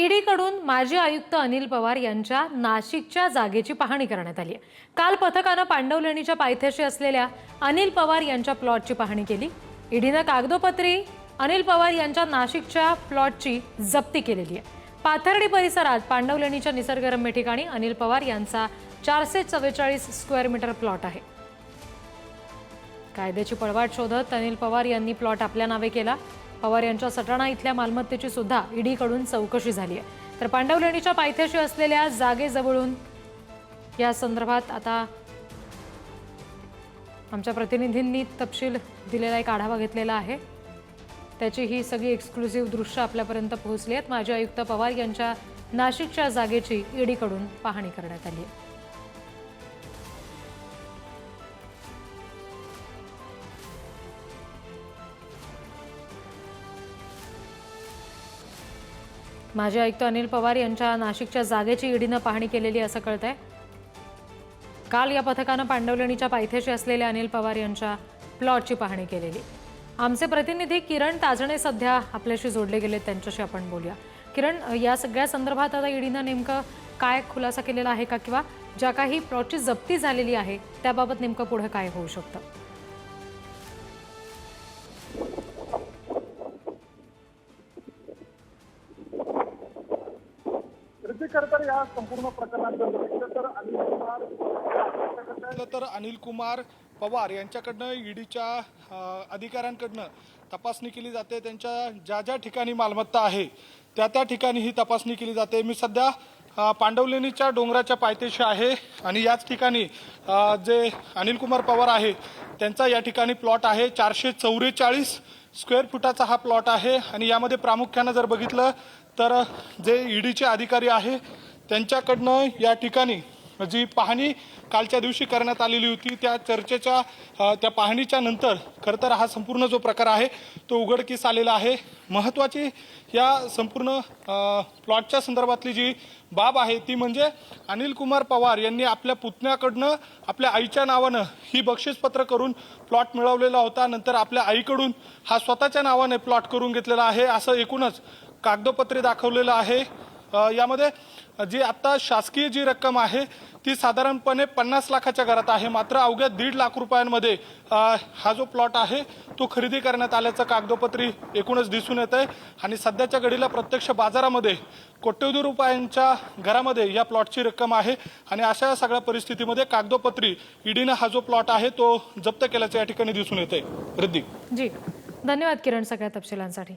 ईडीकडून माजी आयुक्त अनिल पवार यांच्या नाशिकच्या जागेची पाहणी करण्यात आली आहे. काल पथकानं पांडवलेणीच्या पायथ्याशी असलेल्या अनिल पवार यांच्या प्लॉटची पाहणी केली. ईडीनं कागदोपत्री अनिल पवार यांच्या नाशिकच्या प्लॉटची जप्ती केलेली आहे. पाथर्डी परिसरात पांडवलेणीच्या निसर्गरम्य ठिकाणी अनिल पवार यांचा चारशे चव्वेचाळीस स्क्वेअर मीटर प्लॉट आहे. कायद्याची पळवाट शोधत अनिल पवार यांनी प्लॉट आपल्या नावे केला. पवार यांच्या सटाणा इथल्या मालमत्तेची सुद्धा ईडीकडून चौकशी झाली आहे. तर पांडवलेणीच्या पायथ्याशी असलेल्या जागेजवळून या संदर्भात आता आमच्या प्रतिनिधींनी तपशील दिलेला एक आढावा घेतलेला आहे. त्याची ही सगळी एक्सक्लुझिव्ह दृश्य आपल्यापर्यंत पोहोचली आहेत. माजी आयुक्त पवार यांच्या नाशिकच्या जागेची ईडीकडून पाहणी करण्यात आली आहे. माजी आयुक्त अनिल पवार यांच्या नाशिकच्या जागेची ईडीनं पाहणी केलेली असं कळत आहे काल या पथकानं पांडवलेणीच्या पायथ्याशी असलेल्या अनिल पवार यांच्या प्लॉटची पाहणी केलेली. आमचे प्रतिनिधी किरण ताजणे सध्या आपल्याशी जोडले गेले त्यांच्याशी आपण बोलूया. किरण या सगळ्या संदर्भात आता ईडीनं नेमकं काय खुलासा केलेला आहे का? किंवा ज्या काही प्लॉटची जप्ती झालेली आहे त्याबाबत नेमकं पुढे काय होऊ शकतं? रिद्धी या संपूर्ण प्रकरणात जर बघितलं तर अनिल कुमार तर अनिल कुमार पवार यांच्याकडनं ईडीच्या अधिकाऱ्यांकडनं तपासणी केली जाते. त्यांच्या ज्या ज्या ठिकाणी मालमत्ता आहे त्या त्या ठिकाणी ही तपासणी केली जाते. मी सध्या पांडवलेणीच्या डोंगराच्या पायथ्याशी आहे आणि याच ठिकाणी जे अनिल कुमार पवार आहे त्यांचा या ठिकाणी प्लॉट आहे. चारशे चौवेचाळीस स्क्वेअर फुटाचा हा प्लॉट आहे आणि यामध्ये प्रामुख्यानं जर बघितलं तर जे ईडीचे अधिकारी आहे त्यांच्याकडनं या ठिकाणी जी पाहणी कालच्या दिवशी करण्यात आलेली होती त्या चर्चेच्या त्या पाहणीच्या नंतर खरं तर हा संपूर्ण जो प्रकार आहे तो उघडकीस आलेला आहे. महत्त्वाची या संपूर्ण प्लॉटच्या संदर्भातली जी बाब आहे ती म्हणजे अनिल कुमार पवार यांनी आपल्या पुतण्याकडनं आपल्या आईच्या नावानं ही बक्षीसपत्र करून प्लॉट मिळवलेला होता. नंतर आपल्या आईकडून हा स्वतःच्या नावाने प्लॉट करून घेतलेला आहे असं एकूणच कागदोपत्री दाखवलेलं आहे. यामध्ये जी आत्ता शासकीय जी रक्कम आहे ती साधारणपणे पन्नास लाखाच्या घरात आहे. मात्र अवघ्या दीड लाख रुपयांमध्ये हा जो प्लॉट आहे तो खरेदी करण्यात आल्याचं कागदोपत्री एकूणच दिसून येत आहे. आणि सध्याच्या घडीला प्रत्यक्ष बाजारामध्ये कोट्यवधी रुपयांच्या घरामध्ये या प्लॉटची रक्कम आहे. आणि अशा सगळ्या परिस्थितीमध्ये कागदोपत्री ईडीनं हा जो प्लॉट आहे तो जप्त केल्याचं या ठिकाणी दिसून येत आहे रिद्धी. जी. धन्यवाद किरण सगळ्या तपशिलांसाठी.